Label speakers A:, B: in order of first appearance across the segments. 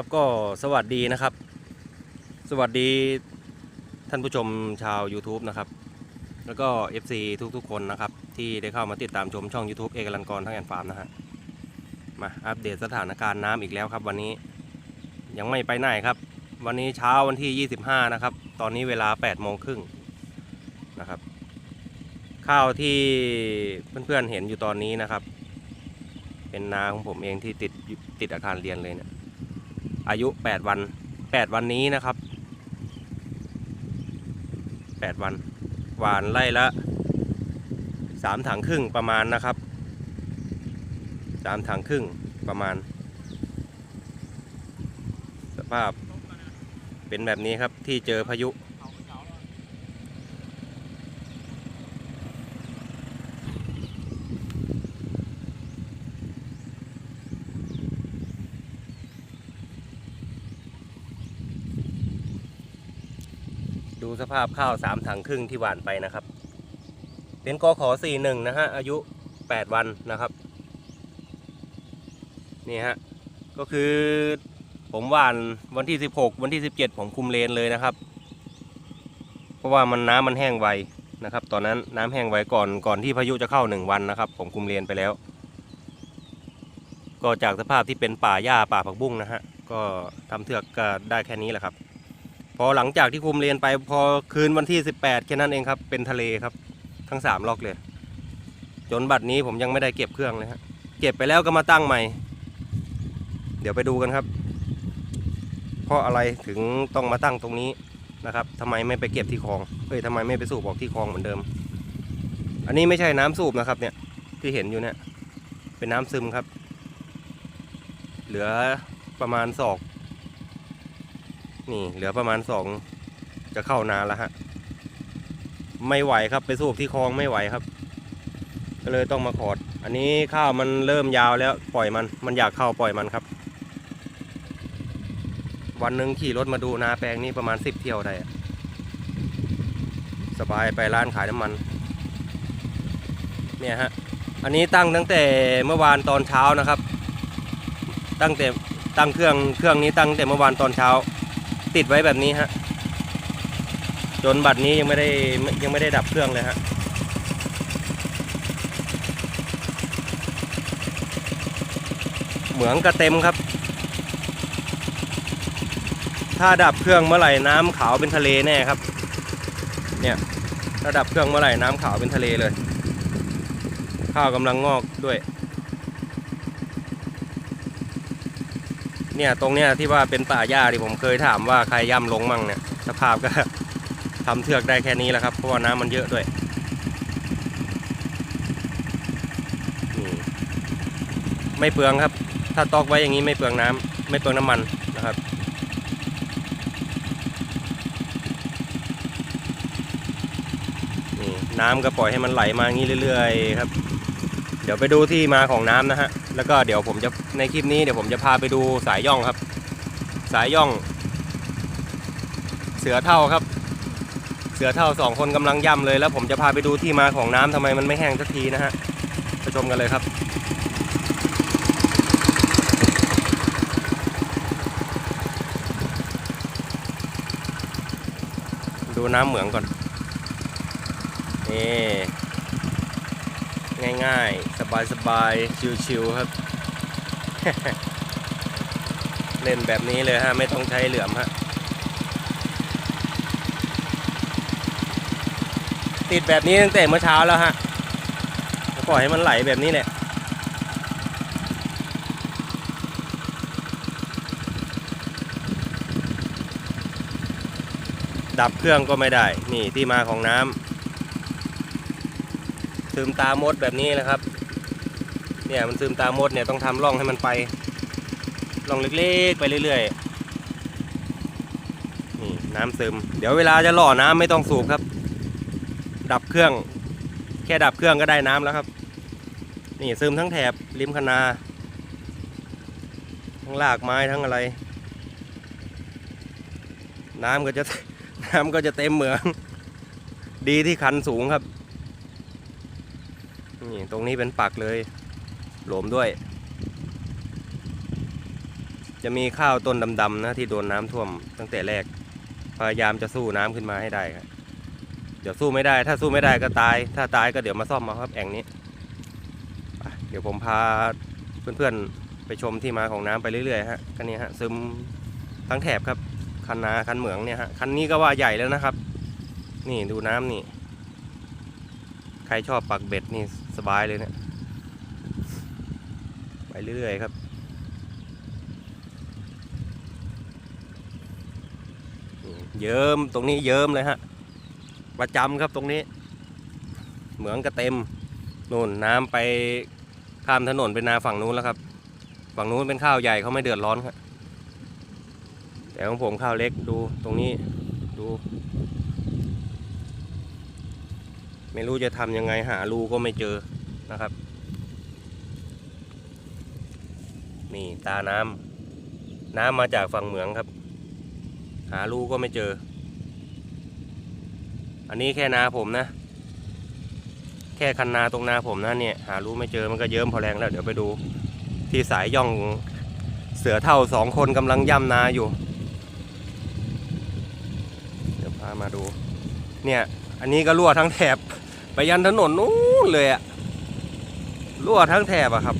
A: ครับก็สวัสดีนะครับ สวัสดีท่านผู้ชมชาว YouTube นะครับ แล้วก็ FC ทุกๆ คนนะครับ ที่ได้เข้ามาติดตามชมช่อง YouTube เอกลันกรทั้งแอนฟาร์มนะฮะมาอัปเดตสถานการณ์น้ำอีกแล้วครับ วันนี้ยังไม่ไปไหนครับ วันนี้เช้าวันที่ 25 นะครับ ตอนนี้เวลา8โมงครึ่งนะครับ ข้าวที่เพื่อนๆเห็นอยู่ตอนนี้นะครับ เป็นนาของผมเองที่ติดติดอาคารเรียนเลยเนี่ย อายุ 8 วัน 8 วันนี้นะครับ 8 วันหวานไล่ละ 3 ถังครึ่งประมาณนะครับ 3 ถังครึ่งประมาณ สภาพเป็นแบบนี้ครับที่เจอพายุ สภาพข้าวสามถังครึ่งที่หวานไปนะครับ เป็นกอขอสี่หนึ่งนะฮะอายุแปดวันนะครับนี่ฮะก็คือผมหวานวันที่สิบหกวันที่สิบเจ็ดผมคุมเลนเลยนะครับ เพราะว่ามันน้ำมันแห้งไวนะครับ ตอนนั้นน้ำแห้งไวก่อนก่อนที่พายุจะเข้าหนึ่งวันนะครับ ผมคุมเลนไปแล้ว ก็จากสภาพที่เป็นป่าหญ้าป่าผักบุ้งนะฮะก็ทำเทือกก็ได้แค่นี้แหละครับ พอหลังจากที่คุมเรียนไปพอคืนวันที่ 18 แค่นั้นเองครับ เป็นทะเลครับ ทั้ง 3 ล็อกเลย จนบัดนี้ผมยังไม่ได้เก็บเครื่องเลยฮะเก็บไปแล้วก็มาตั้งใหม่ เดี๋ยวไปดูกันครับ เพราะอะไรถึงต้องมาตั้งตรงนี้นะครับทำไมไม่ไปเก็บที่คลองเอ้ยทำไมไม่ไปสูบออกที่คลองเหมือนเดิม อันนี้ไม่ใช่น้ำสูบนะครับเนี่ยที่เห็นอยู่เนี่ยเป็นน้ำซึมครับ เหลือประมาณศอก นี่เหลือประมาณสองจะเข้านานแล้วฮะ ไม่ไหวครับไปสูบที่คลองไม่ไหวครับ ก็เลยต้องมาขอด อันนี้ข้าวมันเริ่มยาวแล้วปล่อยมันมันอยากเข้าปล่อยมันครับ วันหนึ่งขี่รถมาดูนาแปลงนี้ประมาณสิบเที่ยวได้สบายไปร้านขายน้ำมันเนี่ยฮะอันนี้ตั้งตั้งแต่เมื่อวานตอนเช้านะครับ ตั้งแต่ตั้งเครื่องเครื่องนี้ตั้งแต่เมื่อวานตอนเช้า ติดไว้แบบนี้ฮะ จนบัดนี้ยังไม่ได้ยังไม่ได้ดับเครื่องเลยฮะเหมืองกระเต็มครับ ถ้าดับเครื่องเมื่อไหร่น้ำขาวเป็นทะเลแน่ครับ เนี่ยถ้าดับเครื่องเมื่อไหร่น้ำขาวเป็นทะเลเลย ข้าวกำลังงอกด้วย เนี่ยตรงเนี้ยที่ว่าเป็นป่าหญ้าที่ผมเคยถามว่าใครย่ำลงมั่งเนี่ยสภาพก็ทำเทือกได้แค่นี้แหละครับเพราะว่าน้ำมันเยอะด้วยไม่เปลืองครับ ถ้าตอกไว้อย่างนี้ไม่เปลืองน้ำไม่เปลืองน้ำมันนะครับนี่น้ำก็ปล่อยให้มันไหลมาอย่างนี้เรื่อย ๆ ครับ เดี๋ยวไปดูที่มาของน้ำนะฮะ แล้วก็เดี๋ยวผมจะในคลิปนี้เดี๋ยวผมจะพาไปดูสายย่องครับ สายย่อง เสือเท่าครับ เสือเท่าสองคนกำลังย่ำเลย แล้วผมจะพาไปดูที่มาของน้ำทำไมมันไม่แห้งสักทีนะฮะไปชมกันเลยครับ ดูน้ำเหมืองก่อนนี่ ง่ายๆ สบายๆ ชิวๆครับ เล่นแบบนี้เลยฮะ ไม่ต้องใช้เหลือมฮะ ติดแบบนี้ตั้งแต่เมื่อเช้าแล้วฮะปล่อยให้มันไหลแบบนี้แหละดับเครื่องก็ไม่ได้ นี่ที่มาของน้ำ ซึมตามดแบบนี้นะครับ เนี่ยมันซึมตามดเนี่ยต้องทำร่องให้มันไปร่องเล็กๆ ไปเรื่อยๆนี่น้ำซึม เดี๋ยวเวลาจะหล่อน้ำไม่ต้องสูบครับ ดับเครื่อง แค่ดับเครื่องก็ได้น้ำแล้วครับ นี่ซึมทั้งแถบริมคนาทั้งรากไม้ทั้งอะไร น้ำก็จะน้ำก็จะเต็มเหมือง ดีที่คันสูงครับ นี่ตรงนี้เป็นปักเลย หลวมด้วย จะมีข้าวต้นดำๆนะที่โดนน้ำท่วมตั้งแต่แรก พยายามจะสู้น้ำขึ้นมาให้ได้ครับเดี๋ยวสู้ไม่ได้ ถ้าสู้ไม่ได้ก็ตาย ถ้าตายก็เดี๋ยวมาซ่อมมาครับแอ่งนี้ เดี๋ยวผมพาเพื่อนๆไปชมที่มาของน้ำไปเรื่อยๆฮะคันนี้ฮะซึมทั้งแถบครับ คันนาคันเหมืองเนี่ยฮะ คันนี้ก็ว่าใหญ่แล้วนะครับ นี่ดูน้ำนี่ ใครชอบปักเบ็ดนี่ สบายเลยเนี่ยไปเรื่อยๆครับเยิ้มตรงนี้เยิ้มเลยฮะประจำครับตรงนี้ เหมืองก็เต็มนู่นน้ำไปข้ามถนนไปนาฝั่งนู้นแล้วครับ ฝั่งนู้นเป็นข้าวใหญ่เขาไม่เดือดร้อนครับแต่ของผมข้าวเล็กดูตรงนี้ดู ไม่รู้จะทำยังไงหารูก็ไม่เจอนะครับ นี่ตาน้ำน้ำมาจากฝั่งเหมืองครับ หารูก็ไม่เจอ อันนี้แค่นาผมนะ แค่คันนาตรงนาผมนะเนี่ย หารูไม่เจอมันก็เยิ้มพอแรงแล้ว เดี๋ยวไปดู ที่สายย่องเสือเท่าสองคนกำลังย่ำนาอยู่ เดี๋ยวพามาดู เนี่ย อันนี้ก็รั่วทั้งแถบ ยันถนนนู้นเลยอะรั่วทั้งแถบอะครับ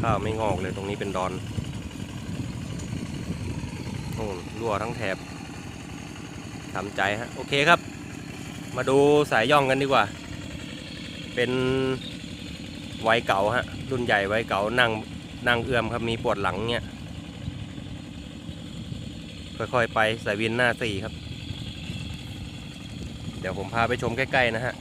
A: ข้าวไม่งอกเลยตรงนี้เป็นดอนโอ้รั่วทั้งแถบทำใจฮะ โอเคครับ มาดูสายย่องกันดีกว่า เป็นไวเก่าฮะ รุ่นใหญ่ไวเก่านั่งนั่งเอื้อมครับมีปวดหลังเนี่ย ค่อยๆ ไปสายวินหน้าสี่ครับ เดี๋ยวผมพาไปชมใกล้ๆนะฮะ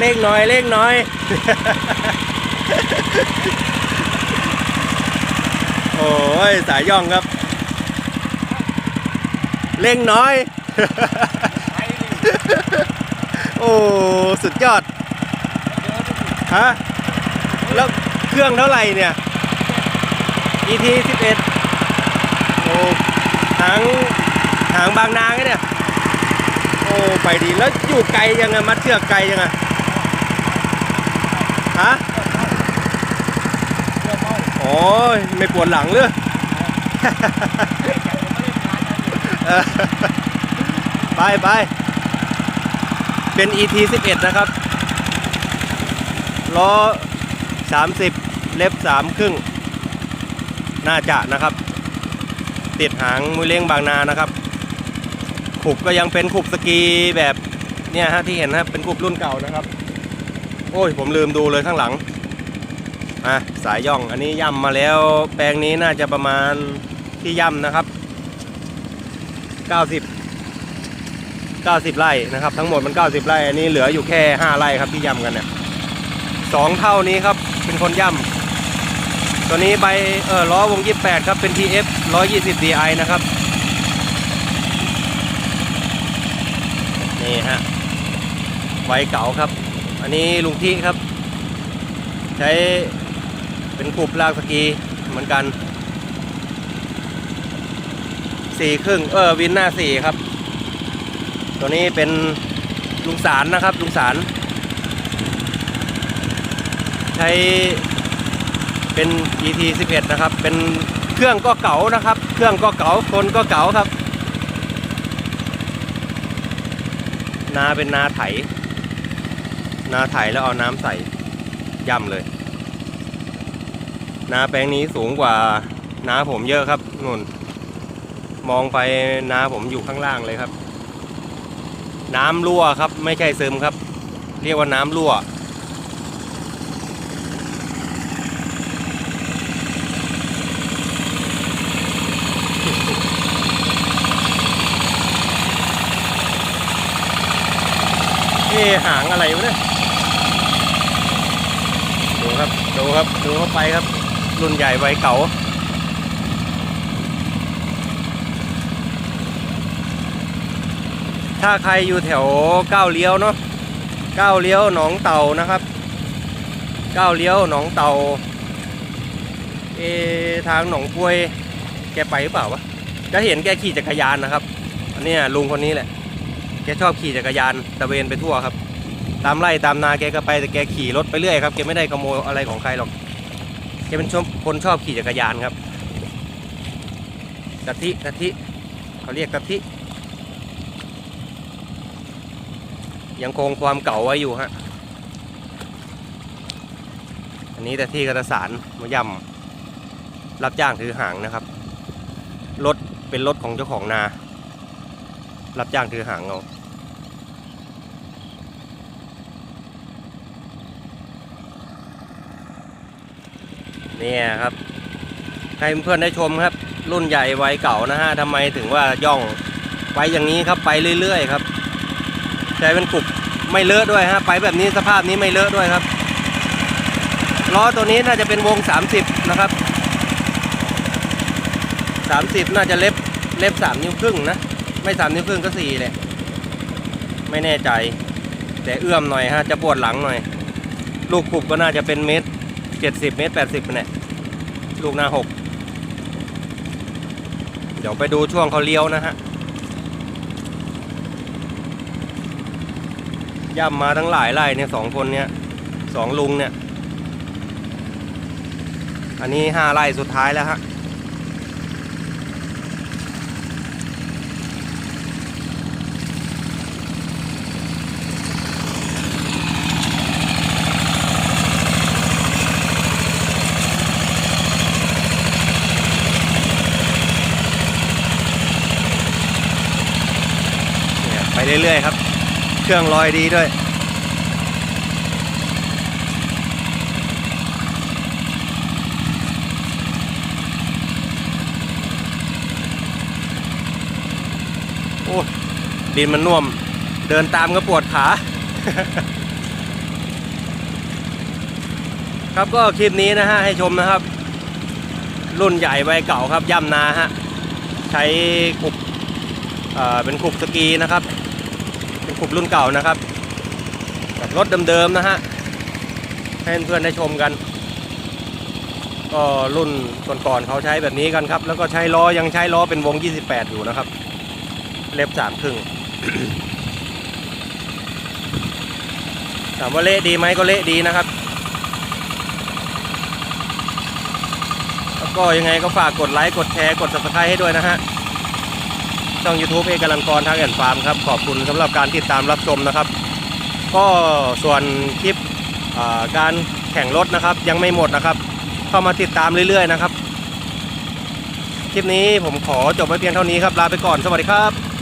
A: เลขน้อยเลขน้อย โอ้ย สายย่องครับ เล่งน้อย อ้สุดยอดฮะแล้วเครื่องเท่าไหร่เนี่ย ET 11โอ้หางหางบางนางเนี่ยโอ้ไปดีแล้วอยู่ไกลยังไงมัดเชือกไกลยังไงฮะโอ้ยไม่ปวดหลังเลยเออไปไป เป็น ET 11 นะครับ ล้อ 30 เล็บ 3 ครึ่ง น่าจะนะครับ ติดหางมือเลี้ยงบางนานะครับ ขุบก็ยังเป็นขุบสกีแบบเนี่ยฮะที่เห็นนะเป็นขุบรุ่นเก่านะครับ โอ้ย ผมลืมดูเลยข้างหลังอะสายย่องอันนี้ย่ำมาแล้วแปลงนี้น่าจะประมาณที่ย่ำนะครับ 90 90 ไร่นะครับ ทั้งหมดมัน 90 ไร่อันนี้เหลืออยู่แค่ 5 ไร่ครับที่ย่ำกันเนี่ยสองเท่านี้ครับเป็นคนย่ำตัวนี้ใบเออล้อวง 28 ครับเป็น TF 120 DI นะครับนี่ฮะไวเก่าครับ อันนี้ลุงที่ครับ ใช้เป็นกรุบลากสกีเหมือนกันสี่ครึ่งเออวินหน้าสี่ครับ ตัวนี้เป็นลุงสารนะครับลุงสาร ใช้เป็น GT 11นะครับ เป็นเครื่องก็เก๋านะครับ เครื่องก็เก๋าคนก็เก๋าครับ นาเป็นนาไถ นาไถแล้วเอาน้ำใส่ย่ำเลย นาแปลงนี้สูงกว่านาผมเยอะครับนุ่นมองไปนาผมอยู่ข้างล่างเลยครับ น้ำรั่วครับ ไม่ใช่ซึมครับ เรียกว่าน้ำรั่วเอ๊หางอะไรวะเนี่ยดูครับ ดูครับ ดูเข้าไปครับ รุ่นใหญ่ไวยเก่า ถ้าใครอยู่แถวก้าวเลี้ยวเนาะก้าวเลี้ยวหนองเต่านะครับก้าวเลี้ยวหนองเต่าเอทางหนองกล้วยแกไปหรือเปล่าวะก็เห็นแกขี่จักรยานนะครับอันนี้ลุงคนนี้แหละแกชอบขี่จักรยานตะเวนไปทั่วครับ ตามไร่ตามนาแกก็ไปแต่แกขี่รถไปเรื่อยครับแกไม่ได้ขโมยอะไรของใครหรอกแกเป็นชมคนชอบขี่จักรยานครับกะทิกะทิเขาเรียกกะทิ ยังคงความเก่าไว้อยู่ฮะ อันนี้แต่ที่กระสานมาย่ำรับจ้างถือหางนะครับ รถเป็นรถของเจ้าของนา รับจ้างถือหางเอาเนี่ยครับ ให้เพื่อนๆได้ชมครับ รุ่นใหญ่วัยเก่านะฮะทำไมถึงว่าย่องไปอย่างนี้ครับไปเรื่อยๆครับ ใจเป็นกรุบไม่เลอะด้วยฮะไปแบบนี้สภาพนี้ไม่เลอะด้วยครับล้อตัวนี้น่าจะเป็นวง 30 นะครับ 30 น่าจะเล็บเล็บ 3 นิ้วครึ่งนะ ไม่ 3 นิ้วครึ่งก็4แหละไม่แน่ใจ แต่เอื้อมหน่อยฮะ จะปวดหลังหน่อย ลูกปุบก็น่าจะเป็นเมตร 70 เมตร 80เนี่ยลูกหน้า 6 เดี๋ยวไปดูช่วงเขาเลี้ยวนะฮะ ย่ำมาทั้งหลายไร่เนี่ยสองคนเนี่ยสองลุงเนี่ย อันนี้ห้าไร่สุดท้ายแล้วฮะเนี่ยไปเรื่อยๆครับ เครื่องลอยดีด้วย โอ้ยดินมันน่วม เดินตามก็ปวดขาครับก็คลิปนี้นะฮะให้ชมนะครับ รุ่นใหญ่ใบเก่าครับย่ำนาฮะใช้กุบเอ่อเป็นกุบสกีนะครับ เป็นกุบรุ่นเก่านะครับกับรถเดิมๆนะฮะให้เพื่อนได้ชมกัน ก็รุ่นก่อนๆเขาใช้แบบนี้กันครับ แล้วก็ใช้ล้อยังใช้ล้อเป็นวง 28 อยู่นะครับ เล็บสามครึ่งถามว่าเละดีไหมก็เละดีนะครับ แล้วก็ยังไงก็ฝากกดไลค์กดแชร์กด subscribe ให้ด้วยนะฮะ ช่อง YouTube เอกลันกรทางแอนฟาร์มครับขอบคุณสำหรับการติดตามรับชมนะครับ ก็ส่วนคลิปการแข่งรถนะครับยังไม่หมดนะครับ เข้ามาติดตามเรื่อยๆนะครับ คลิปนี้ผมขอจบไว้เพียงเท่านี้ครับลาไปก่อนสวัสดีครับ